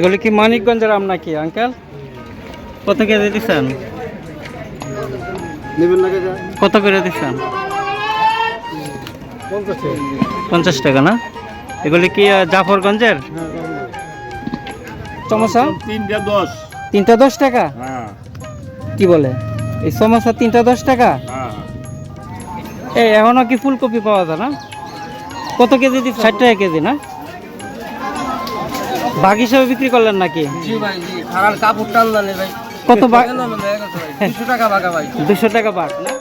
এগুলি কি মানিকগঞ্জের আম নাকি আঙ্কেল? কত কেজি দিচ্ছেন কত করে দিচ্ছেন পঞ্চাশ টাকা। না? এগুলি কি জাফরগঞ্জের? চমচা? তিনটা দশ। তিনটা দশ টাকা? হ্যাঁ। কি বলে? এই সমোসা তিনটা দশ টাকা? হ্যাঁ। এই এখনও কি ফুলকপি পাওয়া যায় না? কত কেজি দিচ্ছ ষাট টাকা কেজি না? বাঘ হিসাবে বিক্রি করলেন নাকি? জি ভাই জি। খারাপ কাপড় টান জানে ভাই। কত বাঘ? দুশো টাকা বাগা ভাই। দুশো টাকা বাঘ না?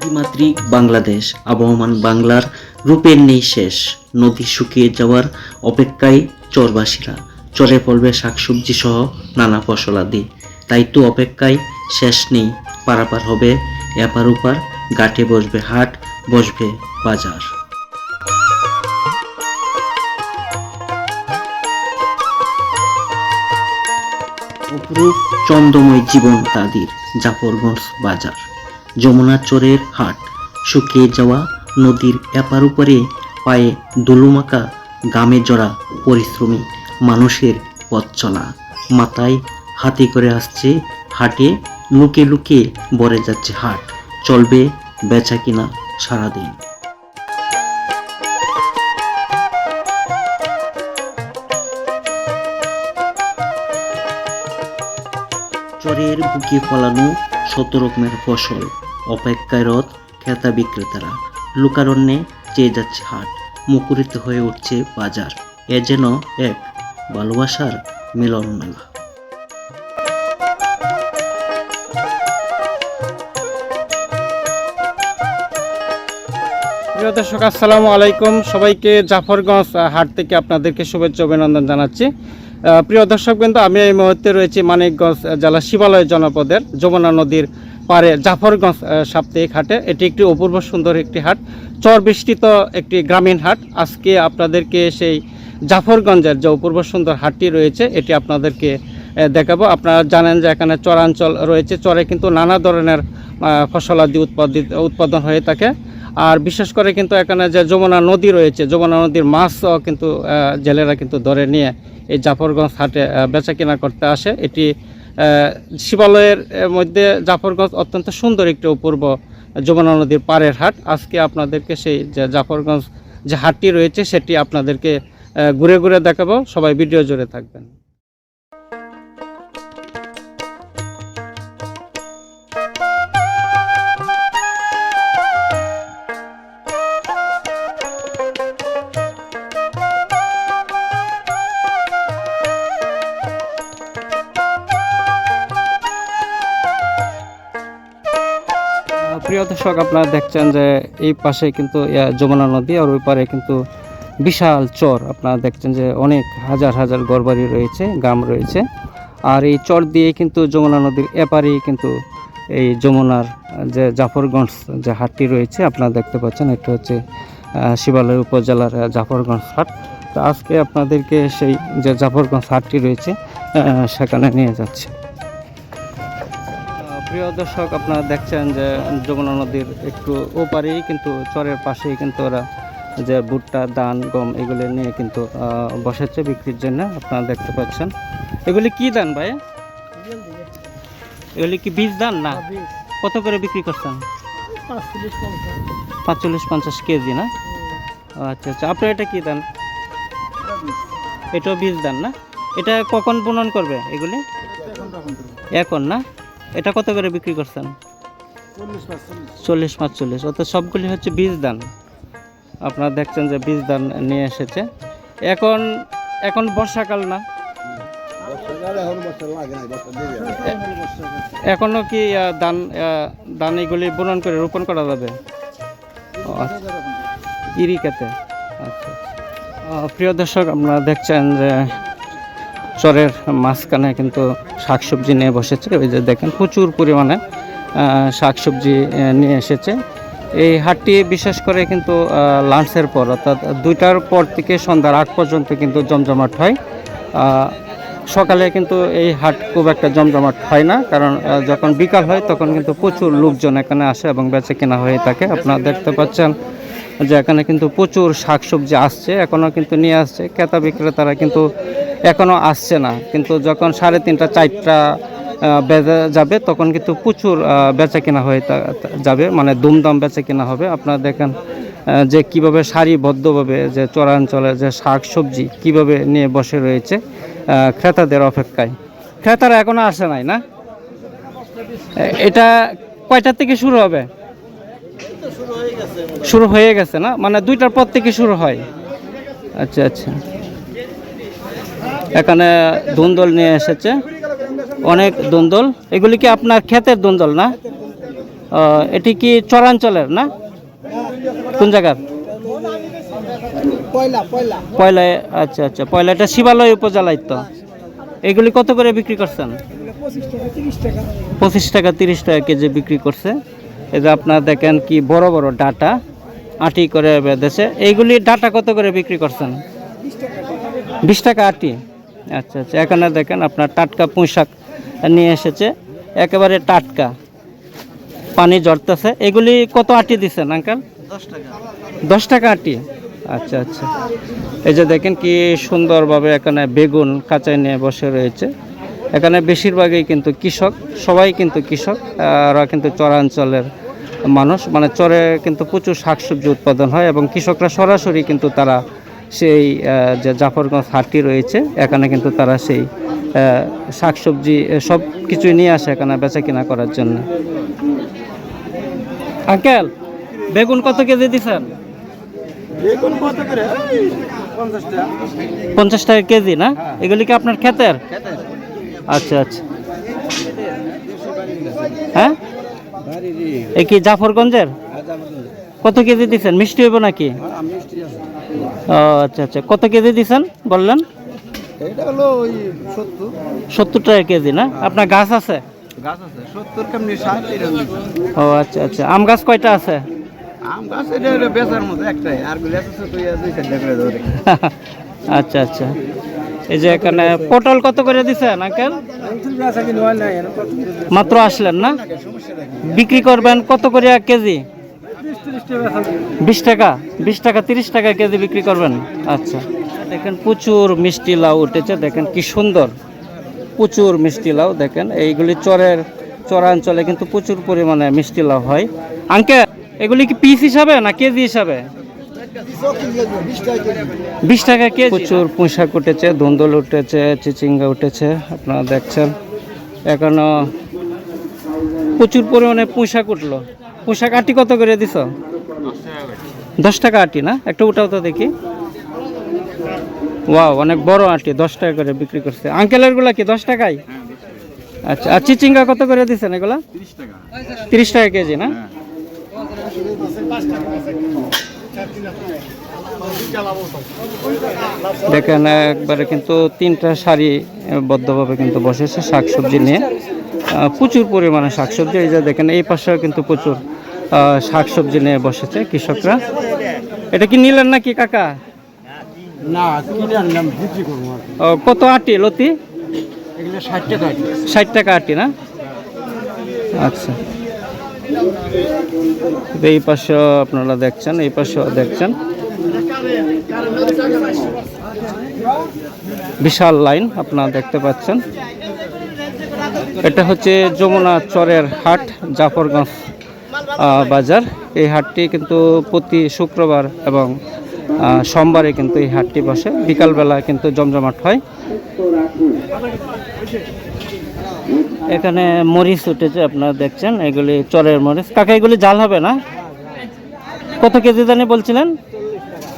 দ্বিমাত্রিক বাংলাদেশ আবহমান বাংলার রূপের নেই শেষ। নদী শুকিয়ে যাওয়ার অপেক্ষায় চরবাসীরা। চরে পড়বে শাকসবজি সহ নানা ফসলাদি। তাই তো অপেক্ষায় শেষ নেই, পারাপার হবে, এপার ওপার গাটে বসবে হাট, বসবে বাজার। অপরূপ জীবন তাদের, জাফরগঞ্জ বাজার। যমুনা চরের হাট, শুকিয়ে যাওয়া নদীর এপার উপরে পায়ে দুলুমাকা গামে জড়া পরিশ্রমী মানুষের পথ চলা। মাথায় হাতে করে আসছে হাটে লুকে লুকে বরে যাচ্ছে হাট। চলবে বেচা কিনা সারাদিন। চরের বুকে ফলানো শত রকমের ফসল, অপেক্ষায় রথ ক্রেতা বিক্রেতারা। লোকারণ্যে চেয়ে যাচ্ছে হাট। মুখরিত হয়ে উঠছে বাজার। এ যেন এক ভালোবাসার মিলন মেলা প্রিয় দর্শক, আসসালামু আলাইকুম। সবাইকে জাফরগঞ্জ হাট থেকে আপনাদেরকে শুভেচ্ছা অভিনন্দন জানাচ্ছি। প্রিয় দর্শক কিন্তু আমি এই মুহূর্তে রয়েছি মানিকগঞ্জ জেলা শিবালয় জনপদের যমুনা নদীর পারে জাফরগঞ্জ সাপ্তাহিক হাটে। এটি একটি অপূর্ব সুন্দর একটি হাট চর বৃষ্টিত একটি গ্রামীণ হাট। আজকে আপনাদেরকে সেই জাফরগঞ্জের যে অপূর্ব সুন্দর হাটটি রয়েছে, এটি আপনাদেরকে দেখাবো। আপনারা জানেন যে এখানে চরাঞ্চল রয়েছে। চরে কিন্তু নানা ধরনের ফসলাদি উৎপাদিত, উৎপাদন হয়ে থাকে। আর বিশেষ করে কিন্তু এখানে যে যমুনা নদী রয়েছে, যমুনা নদীর মাছও কিন্তু জেলেরা কিন্তু ধরে নিয়ে এই জাফরগঞ্জ হাটে বেচা কেনা করতে আসে। এটি শিবালয়ের মধ্যে জাফরগঞ্জ অত্যন্ত সুন্দর একটি অপূর্ব যমুনা নদীর পাড়ের হাট। আজকে আপনাদেরকে সেই যে জাফরগঞ্জ যে হাটটি রয়েছে, সেটি আপনাদেরকে ঘুরে ঘুরে দেখাবো। সবাই ভিডিও জুড়ে থাকবেন। দর্শক, আপনারা দেখছেন যে এই পাশে কিন্তু যমুনা নদী আর ওই পারে কিন্তু বিশাল চর। আপনারা দেখছেন যে অনেক হাজার হাজার ঘরবাড়ি রয়েছে, গ্রাম রয়েছে। আর এই চর দিয়ে কিন্তু যমুনা নদীর এপারেই কিন্তু এই যমুনার, যে জাফরগঞ্জ যে হাটটি রয়েছে, আপনারা দেখতে পাচ্ছেন, এটা হচ্ছে শিবালয় উপজেলার জাফরগঞ্জ হাট। তো আজকে আপনাদেরকে সেই যে জাফরগঞ্জ হাটটি রয়েছে সেখানে নিয়ে যাচ্ছে। প্রিয় দর্শক আপনারা দেখছেন যে যমুনা নদীর একটু ওপারেই কিন্তু চরের পাশেই কিন্তু ওরা যে ভুট্টা ধান গম এগুলি নিয়ে কিন্তু বসেছে বিক্রির জন্য। আপনারা দেখতে পাচ্ছেন। এগুলি কি ধান ভাই? এগুলি কি বীজ ধান না? কত করে বিক্রি করছেন? পাঁচচল্লিশ পঞ্চাশ। কেজি না? আচ্ছা আচ্ছা। আপনার এটা কি ধান? এটাও বীজ ধান না? এটা কখন বুনন করবে এগুলি? এখন না? এটা কত করে বিক্রি করছেন? চল্লিশ পাঁচ চল্লিশ অর্থাৎ সবগুলি হচ্ছে বীজ দান আপনারা দেখছেন যে বীজ দান নিয়ে এসেছে। এখন এখন বর্ষাকাল না? এখন বছর লাগে নাই বছর দেরি এখনও কি দান আহ, এগুলি বুনন করে রোপণ করা যাবে? ও, আচ্ছা। ইরিকাতে। আচ্ছা প্রিয় দর্শক আপনারা দেখছেন যে চরের মাঝখানে কিন্তু শাকসবজি নিয়ে বসেছে। ওই যে দেখেন প্রচুর পরিমাণে শাকসবজি নিয়ে এসেছে। এই হাটটি বিশেষ করে কিন্তু লাঞ্চের পর, অর্থাৎ দুইটার পর থেকে সন্ধ্যার আগ পর্যন্ত কিন্তু জমজমাট হয়। সকালে কিন্তু এই হাট খুব একটা জমজমাট হয় না, কারণ যখন বিকাল হয় তখন কিন্তু প্রচুর লোকজন এখানে আসে এবং বেচে কেনা হয়ে থাকে। আপনারা দেখতে পাচ্ছেন যে এখানে কিন্তু প্রচুর শাকসবজি আসছে এখনও কিন্তু নিয়ে আসছে। ক্রেতা বিক্রেতারা কিন্তু এখনও আসছে না। কিন্তু যখন সাড়ে তিনটা, চারটা বেজে যাবে, তখন কিন্তু প্রচুর বেচা কেনা হয়ে যাবে। মানে দুমদাম বেচা কেনা হবে। আপনারা দেখেন যে কীভাবে সারিবদ্ধভাবে যে চরাঞ্চলে যে শাক সবজি কীভাবে নিয়ে বসে রয়েছে ক্রেতাদের অপেক্ষায়। ক্রেতারা এখনও আসে নাই না? এটা কয়টা থেকে শুরু হবে? শুরু হয়ে গেছে না? মানে দুইটার পর থেকে শুরু হয়। আচ্ছা আচ্ছা। এখানে ধুন্দল নিয়ে এসেছে। অনেক ধুন্দল এগুলি কি আপনার ক্ষেতের ধুন্দল না? এটি কি চরাঞ্চলের না? কোন জায়গার? পয়লা আচ্ছা আচ্ছা পয়লা। এটা শিবালয় উপজেলায় তো। এগুলি কত করে বিক্রি করছেন? পঁচিশ টাকা তিরিশ টাকা কেজি বিক্রি করছে। এই যে আপনার দেখেন কি বড় বড় ডাটা। আটি করে বেঁধেছে। এইগুলি ডাটা কত করে বিক্রি করছেন? বিশ টাকা আটি। আচ্ছা আচ্ছা। এখানে দেখেন আপনার টাটকা পুঁইশাক নিয়ে এসেছে। একেবারে টাটকা। পানি জড়তেছে এগুলি কত আটি দিচ্ছেন আঙ্কাল? দশ টাকা। আটি? আচ্ছা আচ্ছা। এই যে দেখেন কি সুন্দরভাবে এখানে বেগুন কাঁচাই নিয়ে বসে রয়েছে। এখানে বেশিরভাগই কিন্তু কৃষক সবাই কিন্তু কৃষক ওরা কিন্তু চরাঞ্চলের মানুষ। মানে চরে কিন্তু প্রচুর শাকসবজি উৎপাদন হয় এবং কৃষকরা সরাসরি কিন্তু তারা সেই যে জাফরগঞ্জ হাটটি রয়েছে এখানে কিন্তু তারা সেই শাকসবজি সব কিছুই নিয়ে আসে এখানে বেচা কিনা করার জন্য। আঙ্কেল বেগুন কত কেজি দিচ্ছেন পঞ্চাশ টাকা। কেজি না? এগুলি কি আপনার ক্ষেতের? আচ্ছা আচ্ছা। হ্যাঁ? এ কি জাফরগঞ্জের? কত কেজি দিচ্ছেন মিষ্টি হইব নাকি? ও আচ্ছা আচ্ছা। কত কেজি দিচ্ছেন বললেন? এটা হলো ওই সত্তর। সত্তর টাকা কেজি না? আপনার গাছ আছে? গাছ আছে। সত্তর কেমনি ষাট ও আচ্ছা আচ্ছা। আম গাছ কয়টা আছে? আম গাছ এটা বেচার মতো একটাই। আরগুলো আছে দুই দুই চারটা করে ধরে। আচ্ছা আচ্ছা। এই যে এখানে পটল কত করে দিচ্ছেন আঙ্কেল? মাত্র আসলেন না? বিক্রি করবেন কত করে এক কেজি? বিশ টাকা বিশ টাকা, তিরিশ টাকা কেজি বিক্রি করবেন। আচ্ছা। দেখেন প্রচুর মিষ্টি লাউ উঠেছে, দেখেন কি সুন্দর। প্রচুর মিষ্টি লাউ, দেখেন। এইগুলি চরের চরাঞ্চলে কিন্তু প্রচুর পরিমাণে মিষ্টি লাউ হয়। আঙ্কে এগুলি কি পিস হিসাবে না কেজি হিসাবে? বিশ টাকা কেজি। প্রচুর পুঁইশাক উঠেছে, ধুন্দল উঠেছে, চিচিঙ্গা উঠেছে, আপনারা দেখছেন। এখনও প্রচুর পরিমাণে পুঁইশাক উঠল। পুঁইশাক আটি কত করে দিছ? দশ টাকা আটি না? একটা উঠাও তো দেখি। ওয়াও অনেক বড় আটি দশ টাকা করে বিক্রি করছে। আঙ্কেলেরগুলা কি দশ টাকায় আচ্ছা আর চিচিঙ্গা কত করে দিচ্ছেন এগুলা? তিরিশ টাকা কেজি না? দেখেন একবারে কিন্তু তিনটা শাড়ি বদ্ধভাবে কিন্তু বসেছে শাকসবজি নিয়ে। আহ, প্রচুর পরিমাণে শাকসবজি এই যে দেখেন এই পাশেও কিন্তু প্রচুর শাকসবজি নিয়ে বসেছে কৃষকরা। এটা কি নিলেন নাকি কাকা? না কত আটি লতি? ষাট টাকা আটি। না? আচ্ছা। এই পাশেও আপনারা দেখছেন এই পাশেও দেখছেন। বিশাল লাইন আপনারা দেখতে পাচ্ছেন। এটা হচ্ছে যমুনা চরের হাট, জাফরগঞ্জ বাজার। এই হাটটি কিন্তু প্রতি শুক্রবার এবং সোমবারে কিন্তু এই হাটটি বসে। বিকালবেলা কিন্তু জমজমাট হয়। এখানে মরিচ উঠেছে, আপনারা দেখছেন। এগুলি চরের মরিচ। কাকা, এগুলি জাল হবে না? কত কেজি জানি বলছিলেন?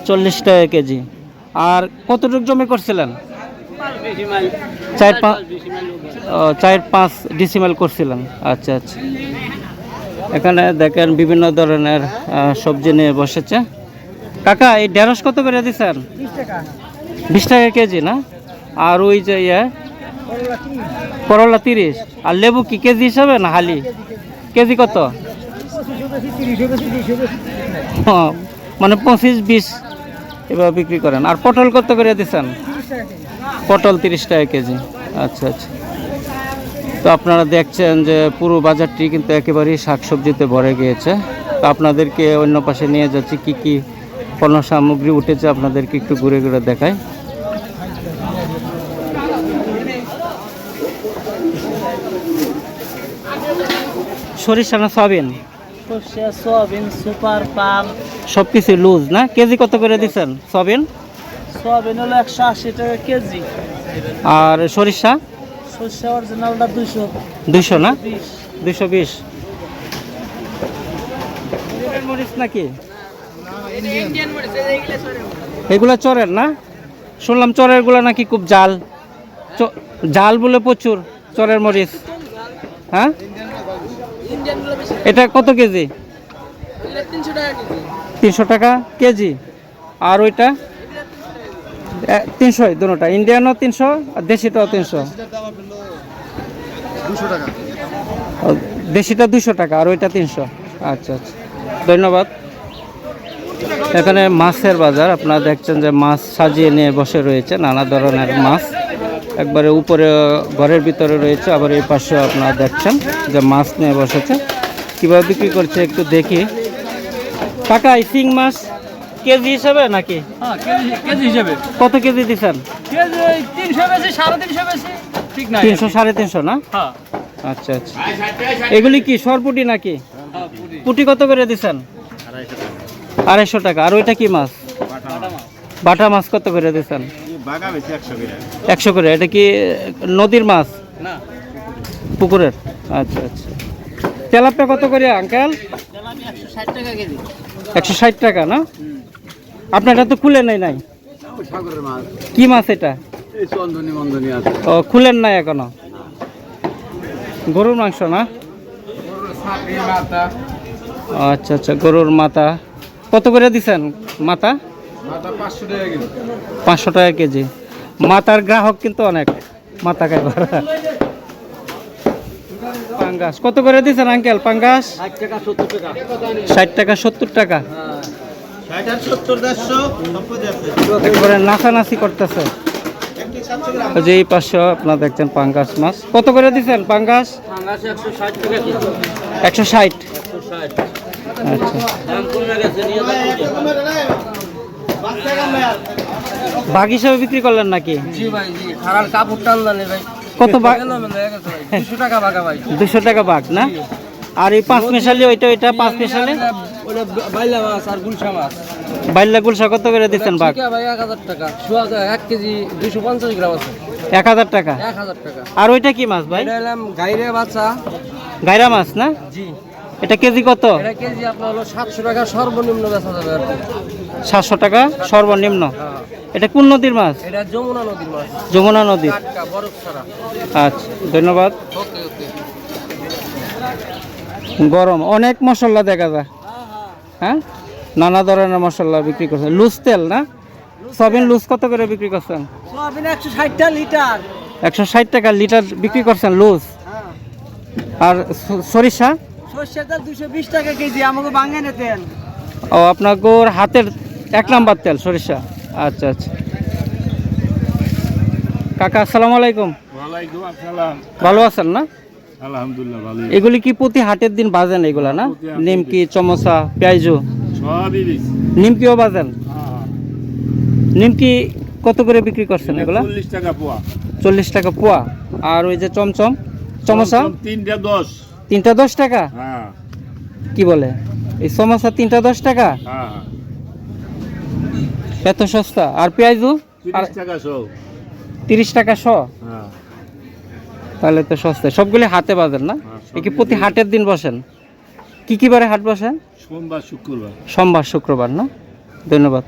চল্লিশ টাকা কেজি। আর কতটুকু জমি করছিলেন? চার পাঁচ চার পাঁচ ডিসিমেল করছিলাম। আচ্ছা আচ্ছা। এখানে দেখেন বিভিন্ন ধরনের সবজি নিয়ে বসেছে। কাকা এই ঢেঁড়স কত করে দিচ্ছেন বিশ টাকা। কেজি না? আর ওই যে ইয়ে করলা তিরিশ। আর লেবু কি কেজি হিসাবে না হালি? কেজি কত? মানে পঁচিশ বিশ এবার বিক্রি করেন। আর পটল কত করে দিচ্ছেন পটল তিরিশ টাকা কেজি। আচ্ছা আচ্ছা। তো আপনারা দেখছেন যে পুরো বাজারটি কিন্তু একেবারেই শাকসবজিতে ভরে গিয়েছে। তো আপনাদেরকে অন্য পাশে নিয়ে যাচ্ছি কি কি পণ্য সামগ্রী উঠেছে আপনাদেরকে একটু ঘুরে ঘুরে দেখাই। সরিষা না সয়াবিন? সয়াবিন সুপার পাম। সব কিছু লুজ না? কেজি কত করে দিচ্ছেন? সয়াবিন? সয়াবিন হলো একশো আশি টাকা কেজি। আর সরিষা? সর্ষে অরিজিনালটা দুশো দুইশো না? বিশ দুইশো বিশ। মরিচ নাকি? এগুলা চরের না? শুনলাম চরেরগুলা নাকি খুব জাল। জাল বলে প্রচুর চরের মরিচ। হ্যাঁ? এটা কত কেজি। তিনশো টাকা কেজি। আর ওইটা? তিনশো দুটা। ইন্ডিয়ানও তিনশো আর দেশিটাও তিনশো। দেশিটা দুশো টাকা আর ওইটা তিনশো। আচ্ছা আচ্ছা। ধন্যবাদ। এখানে মাছের বাজার আপনারা দেখছেন যে মাছ সাজিয়ে নিয়ে বসে রয়েছে নানা ধরনের মাছ। একবারে উপরে ঘরের ভিতরে রয়েছে আবার এই পাশে আপনারা দেখছেন যে মাছ নিয়ে বসেছে। কীভাবে বিক্রি করছে একটু দেখি। এই শিং মাছ। কেজি হিসাবে নাকি? হ্যাঁ কেজি হিসেবে। কত কেজি দিচ্ছেন তিনশো বেশি সাড়ে তিনশো বেশি ঠিক নাই তিনশো সাড়ে তিনশো না? হ্যাঁ। আচ্ছা আচ্ছা। এগুলি কি সরপুটি নাকি? পুটি কত করে দিচ্ছেন আড়াইশো টাকা। আর ওইটা কি মাছ? বাটা মাছ কত করে দিচ্ছেন একশো করে। এটা কি নদীর মাছ? পুকুরের? আচ্ছা আচ্ছা। তেলাপিয়া কত করে আঙ্কেল? একশো ষাট টাকা না? আপনার এটা তো খুলে নাই নাই। সাগরের মাছ। কি মাছ এটা? এই চন্দনী মন্দনী আছে। ও খুলেন নাই এখনও? গরুর মাংস না? আচ্ছা আচ্ছা গরুর মাথা। কত করে দিছেন মাথা? পাঁচশো টাকা কেজি। পাঁচশো টাকা কেজি। মাথার গ্রাহক কিন্তু অনেক। মাথা খাইবার পাঙ্গাস। কত করে দিছেন আঙ্কেল? পাঙ্গাস? ষাট টাকা সত্তর টাকা। একেবারে নাচানাচি করতেছে। ওই যে এই পাশে আপনারা দেখছেন পাঙ্গাস মাছ। কত করে দিছেন পাঙ্গাস? পাঙ্গাস একশো ষাট আচ্ছা। দাম কমে গেছে নিয়ে বাঘ হিসাবে বিক্রি করলেন নাকি? জি ভাই জি। খারাপ কাপড় টান জানে ভাই। কত বাঘ? দুশো টাকা বাঘ না? আর এই পাঁচ মেশালি ওইটা ওইটা পাঁচ মেশালি? বাইলা মাছ আর গুলশা মাছ। বাইল্লা গুলশা কত করে দিচ্ছেন বাঘ? এক হাজার টাকা। এক কেজি দুশো পঞ্চাশ গ্রাম আছে। এক হাজার টাকা। এক হাজার টাকা। আর ওইটা কি মাছ ভাই? গাইরে বাচ্চা। গায়রা মাছ না? জি। এটা কেজি কত? এটা কেজি আপনার হলো সাতশো টাকা সর্বনিম্ন বেচা যাবে আর টাকা সর্বনিম্ন। হ্যাঁ। এটা কোন নদীর মাছ? এটা যমুনা নদীর মাছ। যমুনা ছাড়া আচ্ছা ধন্যবাদ। ওকে ওকে। গরম অনেক মশলা দেখা যায়। হ্যাঁ? নানা ধরনের মশলা বিক্রি করছেন। লুজ তেল না? সবিন লুজ কত করে বিক্রি করছেন? একশো ষাটটা লিটার। একশো ষাট টাকা লিটার বিক্রি করছেন লুজ? আর সরিষা? দুশো বিশ টাকা কেজি আমাকে বাঙানে তেল। ও আপনার গোর হাতের এক নাম্বার তেল সরিষা। আচ্ছা আচ্ছা। কাকা আসসালামু আলাইকুম। ভালো আছেন না? আলহামদুলিল্লাহ ভালো এগুলি কি প্রতি হাটের দিন বাজেন এগুলা না? নিমকি চমচা পেঁয়াজু? সবই নিমকিও বাজেন? নিমকি কত করে বিক্রি করছেন এগুলা? চল্লিশ টাকা পোয়া। চল্লিশ টাকা পোয়া। আর ওই যে চমচম? চমচা? তিনটা দশ। তিনটা দশ টাকা? হ্যাঁ। কি বলে? এই সমোসা তিনটা দশ টাকা? হ্যাঁ। এত সস্তা। আর পেঁয়াজু? তিরিশ টাকা সব তিরিশ টাকা শ? হ্যাঁ। তাহলে তো সস্তায়। সবগুলি হাতে বাজেন না? হ্যাঁ, এ কি প্রতি হাটের দিন বসেন? কি কি বারে হাট বসেন? সোমবার শুক্রবার। সোমবার শুক্রবার না? ধন্যবাদ।